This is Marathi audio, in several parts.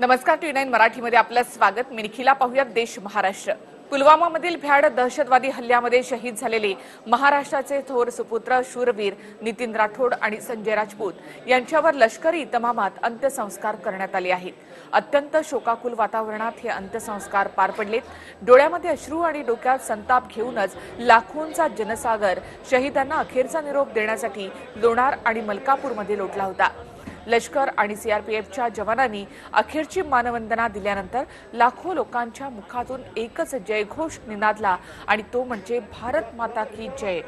नमस्कार टी नाईन मराठीमध्ये आपलं स्वागत. मी निखिला पाहूयात देश महाराष्ट्र. पुलवामामधील भ्याड दहशतवादी हल्ल्यामध्ये शहीद झालेले महाराष्ट्राचे थोर सुपुत्र शूरवीर नितीन राठोड आणि संजय राजपूत यांच्यावर लष्करी इतमामात अंत्यसंस्कार करण्यात आले आहेत. अत्यंत शोकाकुल वातावरणात हे अंत्यसंस्कार पार पडलेत डोळ्यामध्ये अश्रू आणि डोक्यात संताप घेऊनच लाखोंचा जनसागर शहीदांना अखेरचा निरोप देण्यासाठी लोणार आणि मलकापूरमध्ये लोटला होता. लष्कर आणि सीआरपीएफच्या जवानांनी अखेरची मानवंदना दिल्यानंतर लाखो लोकांच्या मुखातून एकच जयघोष निनादला आणि तो म्हणजे भारत माता की जय.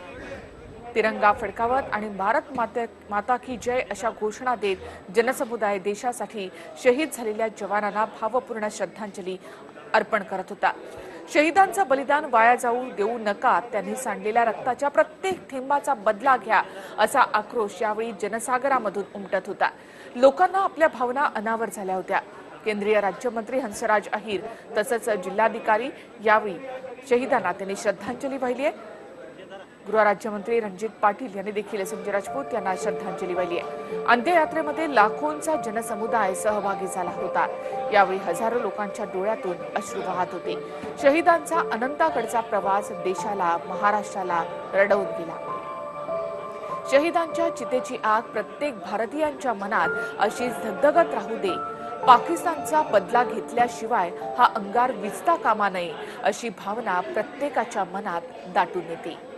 तिरंगा फडकावत आणि भारत माता माता की जय अशा घोषणा देत जनसमुदाय देशासाठी शहीद झालेल्या जवानांना भावपूर्ण श्रद्धांजली अर्पण करत होता. शहीदांचं बलिदान वाया जाऊ देऊ नका. त्यांनी सांडलेल्या रक्ताच्या प्रत्येक थेंबाचा बदला घ्या असा आक्रोश यावेळी जनसागरामधून उमटत होता. लोकांना आपल्या भावना अनावर झाल्या होत्या. केंद्रीय राज्यमंत्री हंसराज अहिर तसंच जिल्हाधिकारी यावेळी शहीदांना त्यांनी श्रद्धांजली वाहिली आहे. गृहराज्यमंत्री रणजित पाटील यांनी देखील संजय राजपूत यांना श्रद्धांजली वाहिली आहे. अंत्ययात्रेमध्ये लाखोंचा जनसमुदाय सहभागी झाला होता. यावेळी हजारो लोकांच्या डोळ्यातून अश्रू वाहत होते. शहीदांचा अनंताकडचा प्रवास देशाला महाराष्ट्राला रडवून गेला. शहीदांच्या चितेची आग प्रत्येक भारतीयांच्या मनात अशीच धगधगत राहू दे. पाकिस्तानचा बदला घेतल्याशिवाय हा अंगार विजता कामा नये अशी भावना प्रत्येकाच्या मनात दाटून येते.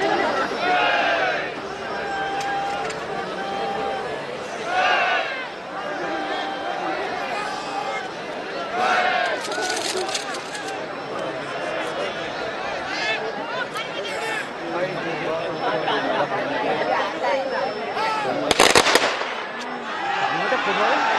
Zuckerberg.